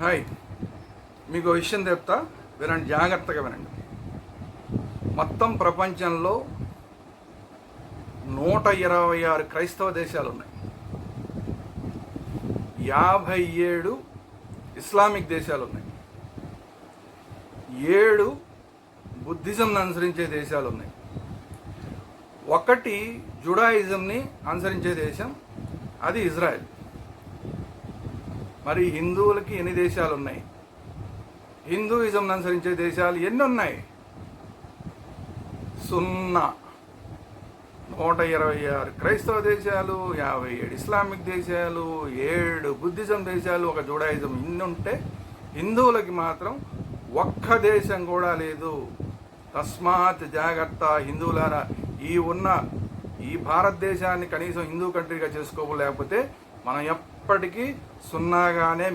Hi. మీకు విషయం చెప్తా వినండి జాగ్రత్తగా వినండి. మొత్తం ప్రపంచంలో నూట ఇరవై ఆరు క్రైస్తవ దేశాలు ఉన్నాయి యాభై ఏడు ఇస్లామిక్ దేశాలు ఉన్నాయి ఏడు బుద్ధిజంను అనుసరించే దేశాలు ఉన్నాయి ఒకటి జుడాయిజంని అనుసరించే దేశం అది ఇజ్రాయెల్. మరి హిందువులకి ఎన్ని దేశాలు ఉన్నాయి హిందూయిజం అనుసరించే దేశాలు ఎన్ని ఉన్నాయి సున్నా. నూట ఇరవై ఆరు క్రైస్తవ దేశాలు యాభై ఏడు ఇస్లామిక్ దేశాలు ఏడు బుద్ధిజం దేశాలు ఒక జుడాయిజం ఇన్ని ఉంటే హిందువులకి మాత్రం ఒక్క దేశం కూడా లేదు. తస్మాత్ జాగ్రత్త హిందువులారా ఈ ఉన్న ఈ భారతదేశాన్ని కనీసం హిందూ కంట్రీగా చేసుకోలేకపోతే మనం ఎప్పటికీ సున్నాగానే